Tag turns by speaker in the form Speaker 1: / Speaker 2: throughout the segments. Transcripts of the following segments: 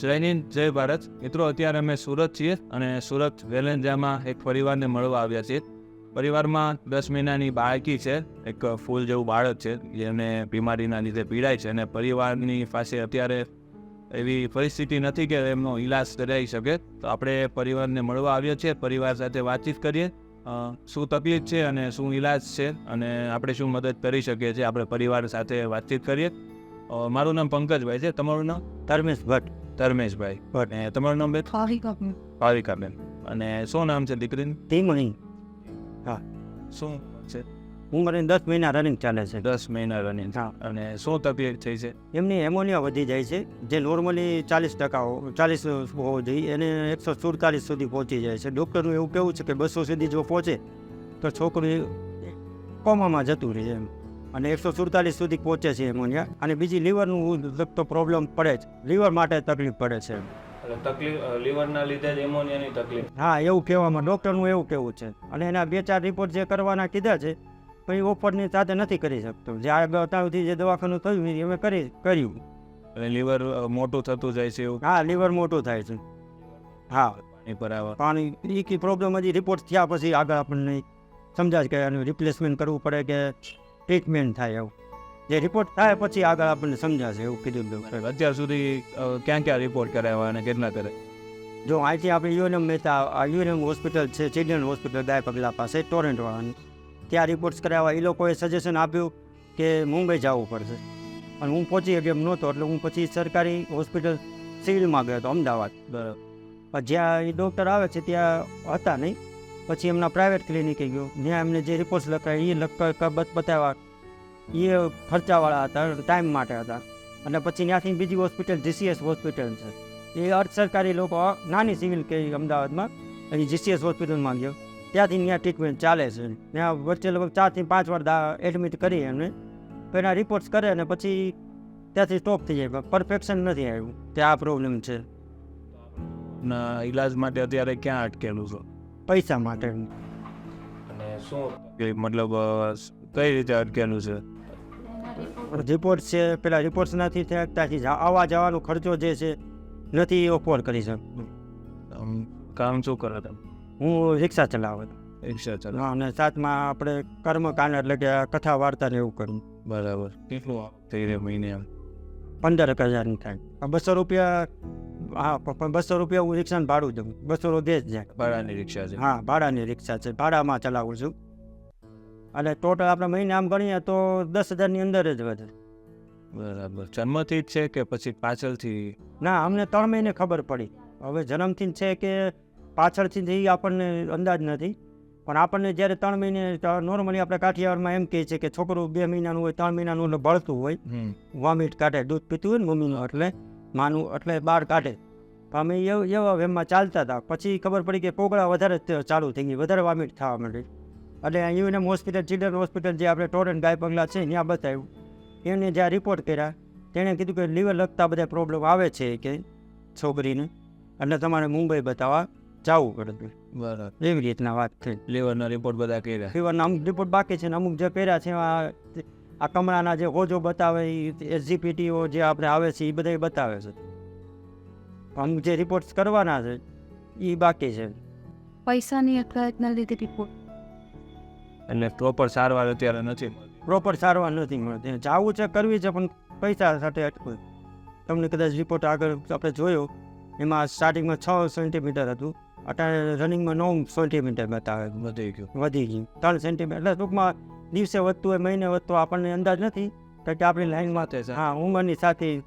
Speaker 1: જય જય ભારત. મિત્રો, અત્યારે અમે સુરત છીએ અને સુરત વેલેન્જામાં એક પરિવારને મળવા આવ્યા છીએ. પરિવારમાં દસ મહિનાની બાળકી છે, એક ફૂલ જેવું બાળક છે, જેને બીમારીના લીધે પીડાય છે અને પરિવારની પાસે અત્યારે એવી પરિસ્થિતિ નથી કે એમનો ઈલાજ કરાવી શકે. તો આપણે પરિવારને મળવા આવ્યા છીએ, પરિવાર સાથે વાતચીત કરીએ. શું તકલીફ છે અને શું ઈલાજ છે અને આપણે શું મદદ કરી શકીએ છીએ, આપણે પરિવાર સાથે વાતચીત કરીએ. મારું નામ પંકજભાઈ છે. તમારું નામ?
Speaker 2: ધર્મેશ ભટ્ટ.
Speaker 1: ધર્મેશભાઈ.
Speaker 2: ભટ્ટ.
Speaker 1: અને તમારું નામ બેન?
Speaker 3: ભાવિકા
Speaker 1: બેન અને શું નામ છે દીકરીનું?
Speaker 2: ધીમણી.
Speaker 1: શું છે?
Speaker 2: ઉંમરે દસ મહિના રનિંગ ચાલે છે.
Speaker 1: દસ મહિના રનિંગ
Speaker 2: હા.
Speaker 1: અને શું તકલીફ થઈ છે?
Speaker 2: એમની એમોનિયા વધી જાય છે. જે નોર્મલી ચાલીસ ટકા ચાલીસ હોવો જોઈએ. એને એકસો સુડતાલીસ સુધી પહોંચી જાય છે. ડૉક્ટરનું એવું કહેવું છે કે બસો સુધી જો પહોંચે તો છોકરી કોમામાં જતું રહે એમ. અને એકસો સુડતાલીસ સુધી પહોંચે છે એમોનિયા. અને બીજી લીવરનું લગતો પ્રોબ્લેમ પડે છે લીવર માટે તકલીફ પડે છે.
Speaker 1: તકલીફ લીવરના લીધે જ એમોનિયાની તકલીફ.
Speaker 2: હા એવું કહેવામાં ડૉક્ટરનું એવું કહેવું છે. અને એના બે ચાર રિપોર્ટ જે કરવાના કીધા છે પણ એ ઓફરની સાથે નથી કરી શકતો. જે આગળ અત્યારથી જે દવાખાનું થયું એ અમે કરી કર્યું.
Speaker 1: એટલે લીવર મોટું થતું જાય છે એવું?
Speaker 2: હા લીવર મોટું થાય છે. હા.
Speaker 1: પાણી પર આવે.
Speaker 2: પાણી એ કી પ્રોબ્લેમ હજી રિપોર્ટ થયા પછી આગળ આપણને સમજાય કે એનું રિપ્લેસમેન્ટ કરવું પડે કે ટ્રીટમેન્ટ થાય એવું. જે રિપોર્ટ થાય પછી આગળ આપણને સમજાશે એવું કીધું ડૉક્ટરે.
Speaker 1: અત્યાર સુધી ક્યાં ક્યાં રિપોર્ટ કરાવ્યા અને કેટલા કરે?
Speaker 2: જો અહીંથી આપણે યુએનએમ મહેતા યુએનએમ હોસ્પિટલ છે ચિલ્ડ્રન હોસ્પિટલ ગાય પગલા પાસે ટોરેન્ટવાળાની. ત્યાં રિપોર્ટ્સ કરાવ્યા એ લોકોએ સજેશન આપ્યું કે મુંબઈ જવું પડશે. અને હું પહોંચી ગયો એમ નહોતો એટલે હું પછી સરકારી હોસ્પિટલ સિવિલમાં ગયો હતો અમદાવાદ.
Speaker 1: બરાબર.
Speaker 2: જ્યાં એ ડૉક્ટર આવે છે ત્યાં હતા નહીં. પછી એમના પ્રાઇવેટ ક્લિનિકે ગયો. ત્યાં એમને જે રિપોર્ટ્સ લખાય એ લખ બતાવ્યા. એ ખર્ચાવાળા હતા ટાઈમ માટે હતા. અને પછી ત્યાંથી બીજી હોસ્પિટલ જીસીએસ હોસ્પિટલ છે. એ અર્ધ સરકારી લોકો, નાની સિવિલ કે અમદાવાદમાં અહીં જીસીએસ હોસ્પિટલમાં ગયો. ત્યાંથી ત્યાં ટ્રીટમેન્ટ ચાલે છે. ત્યાં વચ્ચે લગભગ ચારથી પાંચ વાર એડમિટ કરી એમને. તો એના રિપોર્ટ્સ કરે અને પછી ત્યાંથી સ્ટોપ થઈ જાય. પરફેક્શન નથી આવ્યું. ત્યાં આ પ્રોબ્લેમ છે.
Speaker 1: ના, ઈલાજ માટે અત્યારે ક્યાં અટકેલું છો?
Speaker 2: પૈસા માટે.
Speaker 1: અને શું? મતલબ કઈ રીતે અટકેલું છે?
Speaker 2: રિપોર્ટ છે પેલા રિપોર્ટ્સ નથી થયા ત્યાંથી આવવા જવાનો ખર્ચો જે છે નથી અફોર્ડ કરી શકતો.
Speaker 1: કામ શું કરો તમે?
Speaker 2: હું રિક્ષા ચલાવું.
Speaker 1: રિક્ષા
Speaker 2: ચલાવ. અને સાથમાં આપણે કર્મકાંડ એટલે કે કથા વાર્તા ને એવું કરું.
Speaker 1: બરાબર. કેટલું થઈ રહ્યું મહિને
Speaker 2: પંદર એક હજારની થાય. બસો રૂપિયા હા પણ બસો રૂપિયા હું રિક્ષાને ભાડું દઉં. બસો દે જ જાય.
Speaker 1: ભાડાની રિક્ષા છે.
Speaker 2: હા ભાડાની રિક્ષા છે. ભાડામાં ચલાવું છું. અને ટોટલ આપણે મહિને આમ ગણીએ તો દસ હજારની અંદર જ વધે.
Speaker 1: બરાબર. જન્મથી જ છે કે પછી પાછળથી?
Speaker 2: ના અમને ત્રણ મહિને ખબર પડી. હવે જન્મથી જ છે કે પાછળથી એ આપણને અંદાજ નથી. પણ આપણને જ્યારે ત્રણ મહિને નોર્મલી આપણે કાઠિયાવાડમાં એમ કહે છે કે છોકરું બે મહિનાનું હોય ત્રણ મહિનાનું એટલે ભળતું હોય. વોમિટ કાઢે દૂધ પીતું હોય ને મમ્મીનું એટલે. માનું એટલે બહાર કાઢે. અમે એવ- વેમમાં ચાલતા હતા. પછી ખબર પડી કે પોગળા વધારે ચાલુ થઈ ગઈ. વધારે વોમિટ થવા માંડી. એટલે યુએનએમ હોસ્પિટલ ચિલ્ડ્રન હોસ્પિટલ જે આપણે ટોરેન્ટ ગાય પગલા છે ત્યાં બતાવ્યું. એને જ્યાં રિપોર્ટ કર્યા તેણે કીધું કે લીવર લગતા બધા પ્રોબ્લેમ આવે છે કે છોકરીને. એટલે તમારે મુંબઈ બતાવવા જવું પડે
Speaker 1: બરાબર.
Speaker 2: એવી રીતના વાત થઈ.
Speaker 1: લીવરના રિપોર્ટ બધા કર્યા.
Speaker 2: લીવરના અમુક રિપોર્ટ બાકી છે ને અમુક જે કર્યા છે એમાં આ કમળાના જે હોજો બતાવે એસજીપીટીઓ જે આપણે આવે છે એ બધા બતાવે છે. અમુક જે રિપોર્ટ્સ કરવાના છે એ બાકી છે.
Speaker 3: પૈસાની અટકાયતના લીધે રિપોર્ટ
Speaker 1: એટલે પ્રોપર સારવાર અત્યારે નથી
Speaker 2: પ્રોપર સારવાર નથી મળતી. જાવું છે કરવી છે પણ પૈસા સાથે અટકું તમને કદાચ રિપોર્ટ આગળ આપણે જોયો એમાં સ્ટાર્ટિંગમાં છ સેન્ટીમીટર હતું. અત્યારે રનિંગમાં નવ સેન્ટીમીટર બતાવે.
Speaker 1: વધી ગયું.
Speaker 2: વધી ગયું. ત્રણ સેન્ટીમીટર એટલે ટૂંકમાં દિવસે વધતું હોય મહિને વધતું આપણને અંદાજ નથી. કારણ કે આપણી લાઈનમાં
Speaker 1: તો છે.
Speaker 2: હા ઉંમરની સાથે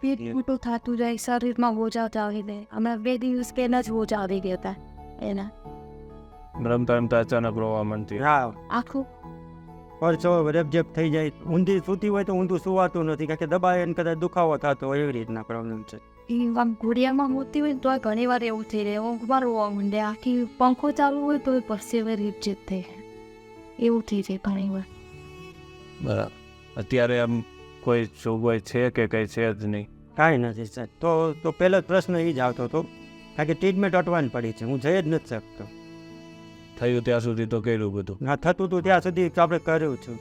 Speaker 3: પેટ મોટું થતું જાય શરીરમાં ઓજા આવી દે હમણાં બે દિવસ પહેલા જ ઓજા આવી ગયા હતા એના.
Speaker 1: રમતા રમતા અચાનક રોવા માંડતી.
Speaker 2: હા.
Speaker 3: આખું?
Speaker 2: પરસો રેપઝેપ થઈ જાય ઊંધી સૂતી હોય તો ઊંધું સુવાતું નથી કારણ કે દબાય અને કદાચ દુખાવો થતો હોય એવી રીતના પ્રોબ્લેમ છે.
Speaker 3: એ આમ ઘોડિયામાં હોતી હોય તો ઘણી વાર એવું થઈ રહે ઊંઘમાં રોવા માંડે આખી પંખો ચાલુ હોય તો પરસેવે રેપઝેપ થઈ જાય. એવું થઈ જાય ઘણી વાર.
Speaker 1: બરાબર. અત્યારે આમ કોઈ જોગવાઈ છે કે કઈ છે જ નહીં?
Speaker 2: કાંઈ નથી સાહેબ. તો તો પહેલો જ પ્રશ્ન એ જ આવતો હતો કારણ કે ટ્રીટમેન્ટ અટવાની પડી છે. હું જઈ જ નથી શકતો.
Speaker 1: થયું ત્યાં સુધી તો કર્યું બધું.
Speaker 2: ના થતું હતું ત્યાં સુધી આપણે કર્યું છું.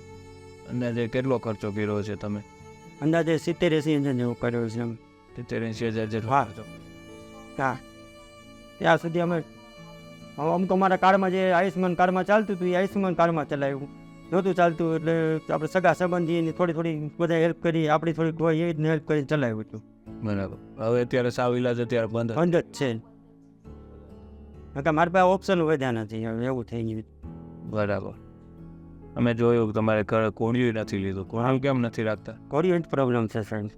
Speaker 1: અંદાજે કેટલો ખર્ચો કર્યો છે તમે?
Speaker 2: અંદાજે સિત્તેર એસી હજાર જેવું કર્યું છે એમ.
Speaker 1: સિત્તેર એંસી હજાર જેટલો
Speaker 2: હા. ત્યાં સુધી અમે અમુક અમારા કાર્ડમાં જે આયુષ્યમાન કાર્ડમાં ચાલતું હતું એ આયુષ્યમાન કાર્ડમાં ચલાવ્યું. નહોતું ચાલતું એટલે આપણે સગા સંબંધીની થોડી થોડી બધા હેલ્પ કરી આપણી થોડીક હોય એવી રીતને હેલ્પ કરીને ચલાવ્યું હતું.
Speaker 1: બરાબર. હવે અત્યારે સાવ ઈલાજ અત્યારે બંધ
Speaker 2: બંધ જ છે. કે મારી પાસે ઓપ્શન વધ્યા નથી હવે એવું થઈ ગયું.
Speaker 1: બરાબર. અમે જોયું તમારે કોળિયું નથી લીધું. કોણ કેમ નથી રાખતા?
Speaker 2: કોળિયું પ્રોબ્લેમ છે સાહેબ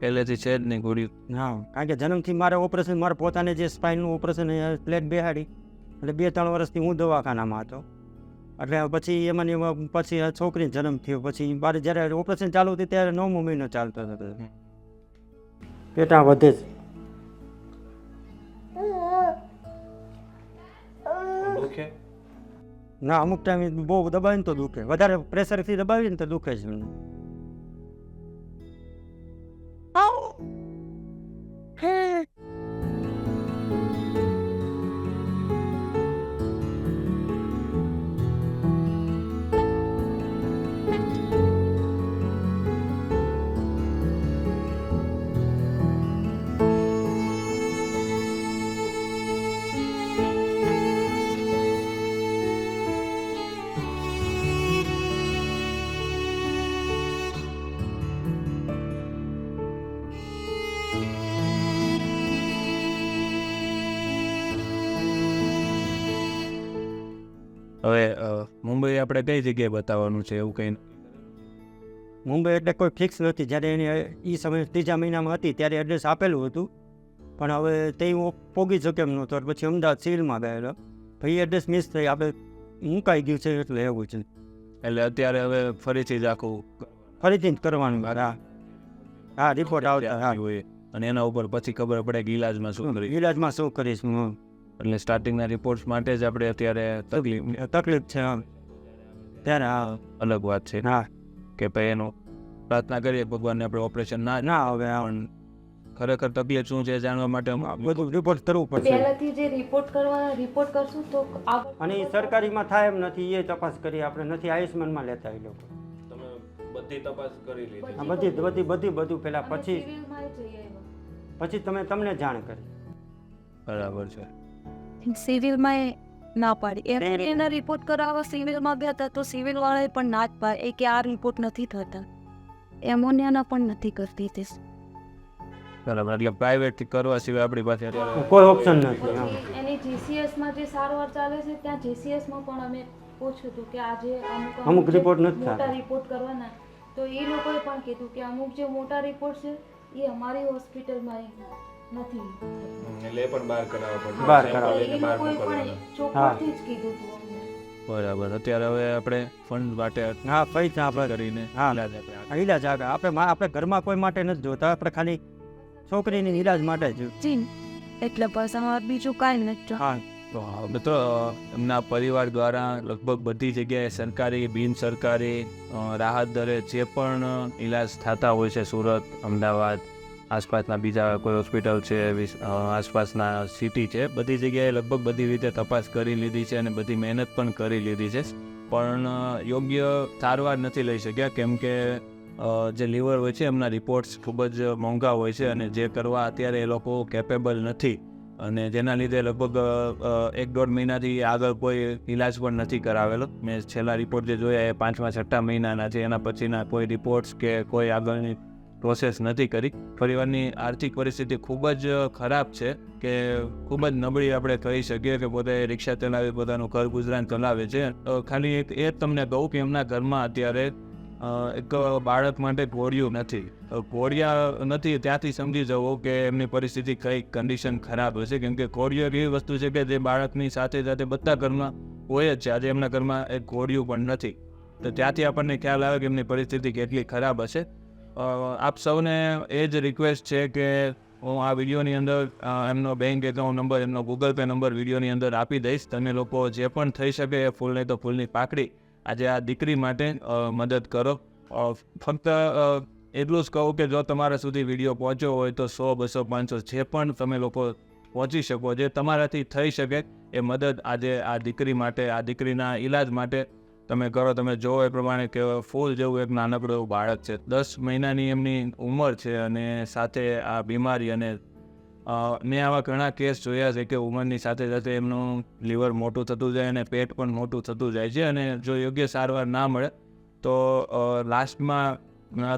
Speaker 1: પહેલેથી છે જ નહીં ગોળી
Speaker 2: હા કારણ કે જન્મથી મારે ઓપરેશન મારે પોતાને જે સ્પાઇનનું ઓપરેશન પ્લેટ બેહાડી એટલે બે ત્રણ વર્ષથી હું દવાખાનામાં હતો. એટલે પછી એમાં પછી છોકરી જન્મ થયો. પછી મારે જ્યારે ઓપરેશન ચાલુ હતી ત્યારે નવમો મહિનો ચાલતો હતો. પેટા વધે જ. ના અમુક ટાઈમે બહુ દબાવીને તો દુખે. વધારે પ્રેશરથી દબાવીને તો દુખે જ મને
Speaker 1: હવે મુંબઈ આપણે કઈ જગ્યાએ બતાવવાનું છે એવું કંઈ
Speaker 2: મુંબઈ એટલે કોઈ ફિક્સ નથી. જ્યારે એની એ સમય ત્રીજા મહિનામાં હતી ત્યારે એડ્રેસ આપેલું હતું. પણ હવે તે હું પોગી શક્યો એમ નહોતો. પછી અમદાવાદ સિવિલમાં ગયેલો. પછી એડ્રેસ મિસ થઈ. આપણે મુકાઈ ગયું છે એટલે એવું છે.
Speaker 1: એટલે અત્યારે હવે ફરીથી જ આખું
Speaker 2: ફરીથી જ કરવાનું. હા. હા રિપોર્ટ આવતા હા.
Speaker 1: અને એના ઉપર પછી ખબર પડે કે ઈલાજમાં શું કરીશ.
Speaker 2: ઇલાજમાં શું કરીશ હું
Speaker 1: એટલે સ્ટાર્ટિંગના રિપોર્ટ્સ માટે જ આપણે અત્યારે તકલીફ
Speaker 2: તકલીફ છે ત્યારે આ
Speaker 1: અલગ વાત છે.
Speaker 2: હા.
Speaker 1: કે ભાઈ એનું પ્રાર્થના કરીએ ભગવાનને આપણે ઓપરેશન ના
Speaker 2: ના આવે
Speaker 1: પણ ખરેખર તકલીફ શું છે જાણવા માટે
Speaker 2: આ બધું રિપોર્ટ કરવું પડશે.
Speaker 3: પહેલાથી જે રિપોર્ટ કરવા રિપોર્ટ કરશું તો
Speaker 2: અને એ સરકારીમાં થાય એમ નથી એ તપાસ કરી આપણે નથી આયુષ્માનમાં લેતા એ લોકો.
Speaker 1: તમે બધી તપાસ કરી લીધી.
Speaker 2: બધી બધી બધી. બધું પહેલાં પછી. પછી તમે તમને જાણ કરી.
Speaker 1: બરાબર છે.
Speaker 3: સિવિલમાં ના પાડી. એ એના રિપોર્ટ કરાવવા સિવિલમાં બી હતા તો સિવિલ વાળાએ પણ ના જ પાડે. કે આ રિપોર્ટ નથી થતા. એમોનિયાના પણ નથી કરતી તે.
Speaker 1: બરાબર એટલે પ્રાઇવેટથી કરવા સિવાય આપણી પાસે
Speaker 2: કોઈ ઓપ્શન નથી
Speaker 3: એની જીસીએસમાં જે સારવાર ચાલે છે ત્યાં જીસીએસમાં પણ અમે પૂછ્યું હતું કે આજે અમુક
Speaker 2: અમુક
Speaker 3: જે
Speaker 2: નથી
Speaker 3: મોટા
Speaker 2: થતા.
Speaker 3: રિપોર્ટ કરવાના. તો એ લોકોએ પણ કીધું કે અમુક જે મોટા રિપોર્ટ છે એ અમારી હોસ્પિટલમાં નથી.
Speaker 1: એટલે એ પણ બહાર કરાવવા પડે
Speaker 2: બહાર કરાવવા
Speaker 3: એ લોકોએ ચોખ્ખાથી જ કીધું હતું અમને.
Speaker 1: બરાબર. અત્યારે હવે આપણે ફંડ માટે
Speaker 2: હા પૈસા આપણે
Speaker 1: કરીને
Speaker 2: હા.
Speaker 1: ઈલાજ આપણે
Speaker 2: આ ઈલાજ આવે આપણે આપણે ઘરમાં કોઈ માટે નથી જોતા. આપણે ખાલી છોકરીની ઈલાજ માટે જ.
Speaker 3: ચીન એટલે બસ બીજું કાંઈ નથી
Speaker 2: હા.
Speaker 1: તો મિત્રો એમના પરિવાર દ્વારા લગભગ બધી જગ્યાએ સરકારી બિન સરકારી રાહત દરે જે પણ ઈલાજ થતા હોય છે સુરત અમદાવાદ આસપાસના બીજા કોઈ હોસ્પિટલ છે આસપાસના સિટી છે, બધી જગ્યાએ લગભગ બધી રીતે તપાસ કરી લીધી છે અને બધી મહેનત પણ કરી લીધી છે. પણ યોગ્ય સારવાર નથી લઈ શક્યા, કેમ કે જે લીવર હોય છે, એમના રિપોર્ટ્સ ખૂબ જ મોંઘા હોય છે અને જે કરવા અત્યારે એ લોકો કેપેબલ નથી. અને જેના લીધે લગભગ એક દોઢ મહિનાથી આગળ કોઈ ઈલાજ પણ નથી કરાવેલો. મેં છેલ્લા રિપોર્ટ જે જોયા એ પાંચમા છઠ્ઠા મહિનાના છે, એના પછીના કોઈ રિપોર્ટ્સ કે કોઈ આગળની પ્રોસેસ નથી કરી. પરિવારની આર્થિક પરિસ્થિતિ ખૂબ જ ખરાબ છે કે ખૂબ જ નબળી આપણે કહી શકીએ કે પોતે રિક્ષા ચલાવી, પોતાનું ઘર ગુજરાન ચલાવે છે. ખાલી એક એ તમને કહું કે એમના ઘરમાં અત્યારે એક બાળક માટે ઘોડિયું નથી. ઘોડિયા નથી ત્યાંથી સમજી જવો કે એમની પરિસ્થિતિ કઈ કન્ડિશન ખરાબ હશે. કેમ કે ઘોડિયો એક એવી વસ્તુ છે કે જે બાળકની સાથે સાથે બધા ઘરમાં હોય જ છે. આજે એમના ઘરમાં એક ઘોડિયું પણ નથી. તો ત્યાંથી આપણને ખ્યાલ આવે કે એમની પરિસ્થિતિ કેટલી ખરાબ હશે. આપ સૌને એ જ રિક્વેસ્ટ છે કે હું આ વિડીયોની અંદર એમનો બેંક એકાઉન્ટ નંબર એમનો ગૂગલ પે નંબર વિડીયોની અંદર આપી દઈશ. તમે લોકો જે પણ થઈ શકે એ ફૂલ નહીં તો ફૂલની પાકડી આજે આ દીકરી માટે મદદ કરો. ફક્ત એટલું જ કહું કે જો તમારા સુધી વીડિયો પહોંચ્યો હોય તો સો, બસો, પાંચસો જે પણ તમે લોકો પહોંચી શકો, જે તમારાથી થઈ શકે એ મદદ આજે આ દીકરી માટે, આ દીકરીના ઈલાજ માટે તમે કરો, તમે જો એ પ્રમાણે કે ફૂલ જેવું એક નાનકડું બાળક છે. દસ મહિનાની એમની ઉંમર છે અને સાથે આ બીમારી અને મેં આવા ઘણા કેસ જોયા છે કે ઉંમરની સાથે સાથે એમનું લીવર મોટું થતું જાય અને પેટ પણ મોટું થતું જાય છે અને જો યોગ્ય સારવાર ના મળે, તો લાસ્ટમાં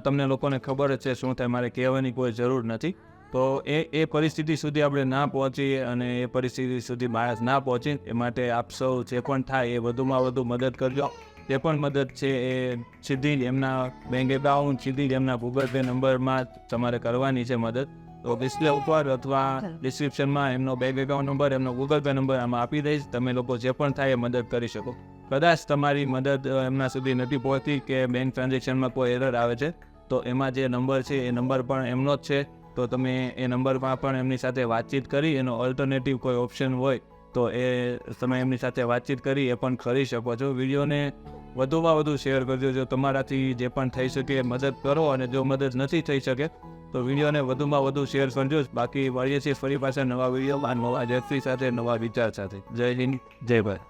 Speaker 1: તમને લોકોને ખબર જ છે શું થાય, મારે કહેવાની કોઈ જરૂર નથી. તો એ એ પરિસ્થિતિ સુધી આપણે ના પહોંચીએ અને એ પરિસ્થિતિ સુધી માણસ ના પહોંચે એ માટે આપ સૌ જે પણ થાય એ વધુમાં વધુ મદદ કરજો. જે પણ મદદ છે એ સીધી જ એમના બેંક એકાઉન્ટ સીધી જ એમના ગૂગલ પે નંબરમાં તમારે કરવાની છે મદદ. તો ડિસ્પ્લે ઉપર અથવા ડિસ્ક્રિપ્શનમાં એમનો બેંક એકાઉન્ટ નંબર એમનો ગૂગલ પે નંબર આમાં આપી દઈશ. તમે લોકો જે પણ થાય એ મદદ કરી શકો. કદાચ તમારી મદદ એમના સુધી નથી પહોંચતી કે બેંક ટ્રાન્ઝેક્શનમાં કોઈ એરર આવે છે તો એમાં જે નંબર છે એ નંબર પણ એમનો જ છે. તો તમે એ નંબરમાં પણ એમની સાથે વાતચીત કરી, એનો ઓલ્ટરનેટિવ કોઈ ઓપ્શન હોય, તો એ તમે એમની સાથે વાતચીત કરી, એ પણ કરી શકો છો. વિડીયોને વધુમાં વધુ શેર કરજો. જો તમારાથી જે પણ થઈ શકે એ મદદ કરો અને જો મદદ નથી થઈ શકે, તો વિડીયોને વધુમાં વધુ શેર કરજો. બાકી મળીએ છીએ ફરી પાછા નવા વિડીયોમાં. નવા વ્યક્તિ સાથે, નવા વિચાર સાથે. જય હિન્દ, જય ભારત.